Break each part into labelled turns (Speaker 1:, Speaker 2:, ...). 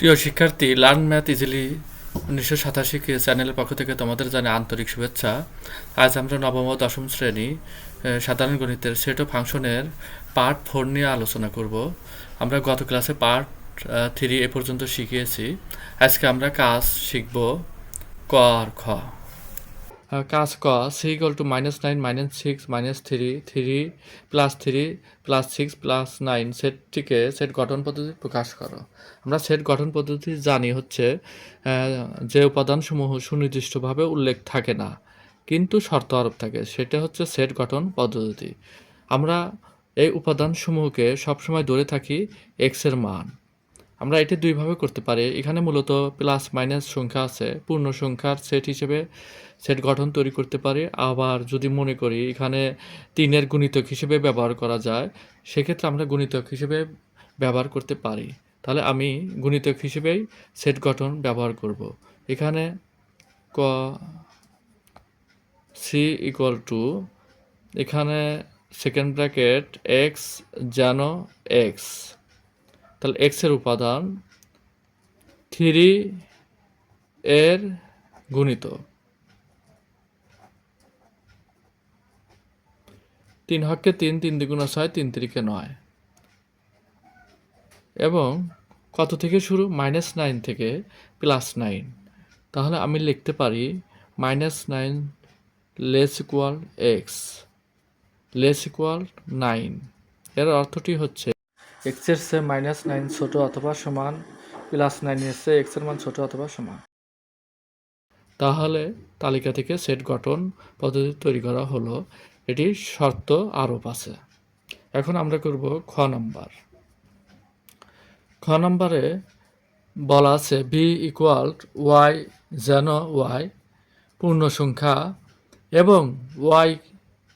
Speaker 1: প্রিয় শিক্ষার্থী, learn math easily উনিশশো সাতাশি চ্যানেলের পক্ষ থেকে তোমাদের জানে আন্তরিক শুভেচ্ছা। আজ আমরা নবম ও দশম শ্রেণি সাধারণ গণিতের সেট ও ফাংশনের পার্ট ফোর নিয়ে আলোচনা করব। আমরা গত ক্লাসে পার্ট থ্রি এ পর্যন্ত শিখিয়েছি। আজকে আমরা কাজ শিখব ক আর খ। কাজ ক C equal to minus nine minus six minus three three plus three plus six plus nine সেটটিকে set গঠন পদ্ধতি প্রকাশ করো। আমরা সেট গঠন পদ্ধতি জানি হচ্ছে যে উপাদানসমূহ সুনির্দিষ্টভাবে উল্লেখ থাকে না, কিন্তু শর্ত আরোপ থাকে, সেটা হচ্ছে সেট গঠন পদ্ধতি। আমরা এই উপাদানসমূহকে সবসময় ধরে থাকি এক্সের মান। আমরা এটি দুইভাবে করতে পারি। এখানে মূলত প্লাস মাইনাস সংখ্যা আছে। পূর্ণ সংখ্যার সেট হিসেবে সেট গঠন তৈরি করতে পারি। আবার যদি মনে করি এখানে তিনের গুণিতক হিসেবে ব্যবহার করা যায়, সেক্ষেত্রে আমরা গুণিতক হিসেবে ব্যবহার করতে পারি। তাহলে আমি গুণিতক হিসেবেই সেট গঠন ব্যবহার করব। এখানে ক সি ইকুয়াল টু এখানে সেকেন্ড ব্র্যাকেট এক্স যেন এক্স তাহলে এক্সের উপাদান থ্রি এর গুণিত। তিন হককে তিন তিন দ্বিগুণ ছয়, তিন তিরিকে নয়। এবং কত থেকে শুরু? মাইনাস নাইন থেকে প্লাস নাইন তাহলে আমি লিখতে পারি minus nine less equal x less equal nine এর অর্থটি হচ্ছে এক্সের চেয়ে মাইনাস নাইন ছোট অথবা সমান প্লাস নাইনের চেয়ে এক্সের মান ছোট অথবা সমান। তাহলে তালিকা থেকে সেট গঠন পদ্ধতি তৈরি করা হলো। এটি শর্ত আরোপ আছে। এখন আমরা করব খ নাম্বার। খ নাম্বারে বলা আছে বি ইকুয়াল ওয়াই যেন ওয়াই পূর্ণ সংখ্যা এবং Y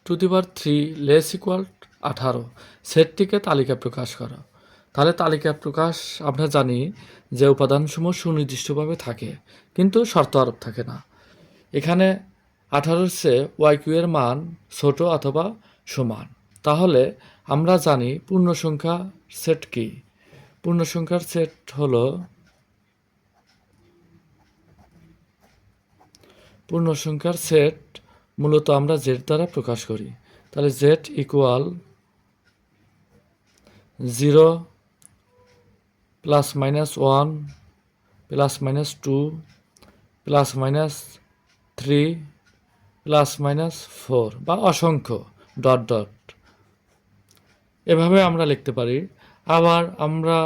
Speaker 1: to the three less equal আঠারো। সেটটিকে তালিকা প্রকাশ করো। তাহলে তালিকা প্রকাশ আমরা জানি যে উপাদানসমূহ সুনির্দিষ্টভাবে থাকে, কিন্তু শর্ত আরোপ থাকে না। এখানে আঠারোর চেয়ে ওয়াই কিউ এর মান ছোট অথবা সমান। তাহলে আমরা জানি পূর্ণ সংখ্যা সেট কি। পূর্ণ সংখ্যার সেট হলো পূর্ণ সংখ্যার সেট মূলত আমরা জেড দ্বারা প্রকাশ করি। তাহলে Z equal zero plus minus one plus minus two plus minus three plus minus four বা অসংখ্য ডট ডট এভাবে আমরা লিখতে পারি। আবার আমরা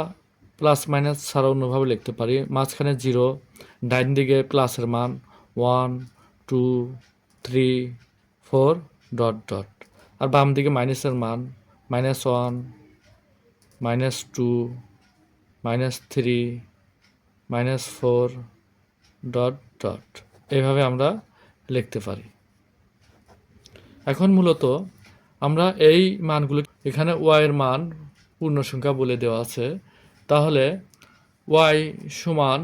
Speaker 1: প্লাস মাইনাস ছাড়া অন্যভাবে লিখতে পারি। মাঝখানে জিরো ডাইন দিকে প্লাসের মান one two three four dot dot আর বাম দিকে মাইনাসের মান minus one minus two, minus three, minus four, dot dot. এইভাবে আমরা লিখতে পারি। এখন মূলত আমরা এই মানগুলো, এখানে ওয়াইয়ের মান পূর্ণ সংখ্যা বলে দেওয়া আছে। তাহলে ওয়াই সমান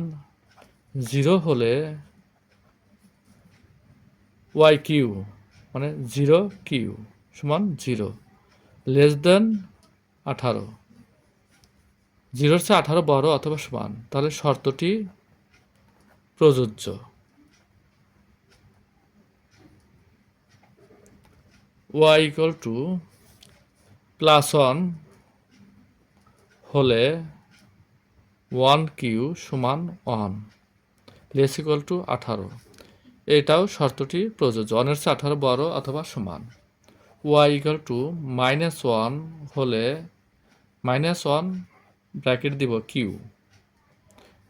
Speaker 1: জিরো হলে ওয়াই কিউ মানে জিরো কিউ সমান জিরো, লেস দেন আঠারো। জিরোর চেয়ে আঠারো বড় অথবা সমান, তাহলে শর্তটি প্রযোজ্য। Y equal to plus one হলে ওয়ান কিউ সমান ওয়ান লেস ইকুয়াল টু আঠারো। এটাও শর্তটি প্রযোজ্য ওয়ানের চেয়ে আঠারো বড় অথবা সমান। Y equal to minus one হলে মাইনাস ওয়ান ব্র্যাকেট দিব কিউ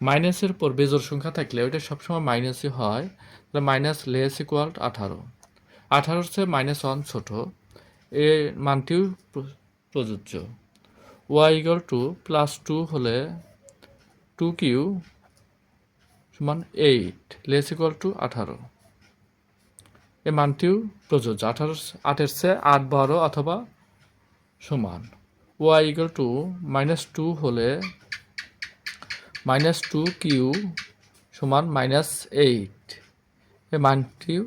Speaker 1: মাইনাসের পর বেজোর সংখ্যা থাকলে ওইটা সবসময় মাইনাসই হয়, তাহলে মাইনাস লেস ইকুয়াল আঠারো। আঠারোর চেয়ে মাইনাস ওয়ান ছোটো, এ মানটিও প্রযোজ্য। Y equal to plus two হলে টু কিউ সমান এইট লেস ইকুয়াল টু আঠারো। এ মানটিও প্রযোজ্য আঠারো আটের চেয়ে আট বারো অথবা সমান। Y equal to minus two হলে মাইনাস টু কিউ সমান মাইনাস এইট এ মানটিও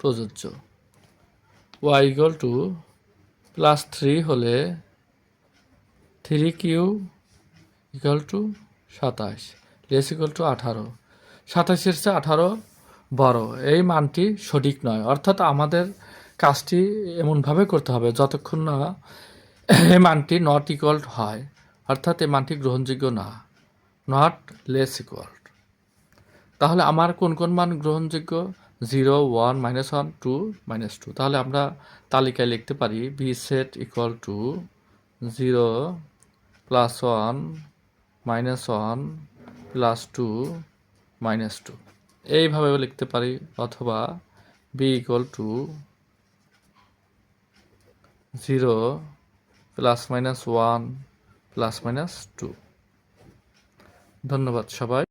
Speaker 1: প্রযোজ্য। Y equal to plus three হলে থ্রি কিউ ইকুয়াল টু সাতাশ লেস ইকুয়াল টু আঠারো। সাতাশের চেয়ে আঠারো বড়, এই মানটি সঠিক নয়। অর্থাৎ আমাদের কাজটি এমনভাবে করতে হবে, যতক্ষণ না এই মানটি নট ইকুয়াল হয়, অর্থাৎ এই মানটি গ্রহণযোগ্য না। নট লেস ইকুয়াল তাহলে আমার কোন কোন মান গ্রহণযোগ্য? Zero one minus one two minus two তাহলে আমরা তালিকায় লিখতে পারি B set equal to zero plus one minus one plus two minus two এইভাবেও লিখতে পারি, অথবা B equal to zero plus minus one plus minus two. ধন্যবাদ সবাই।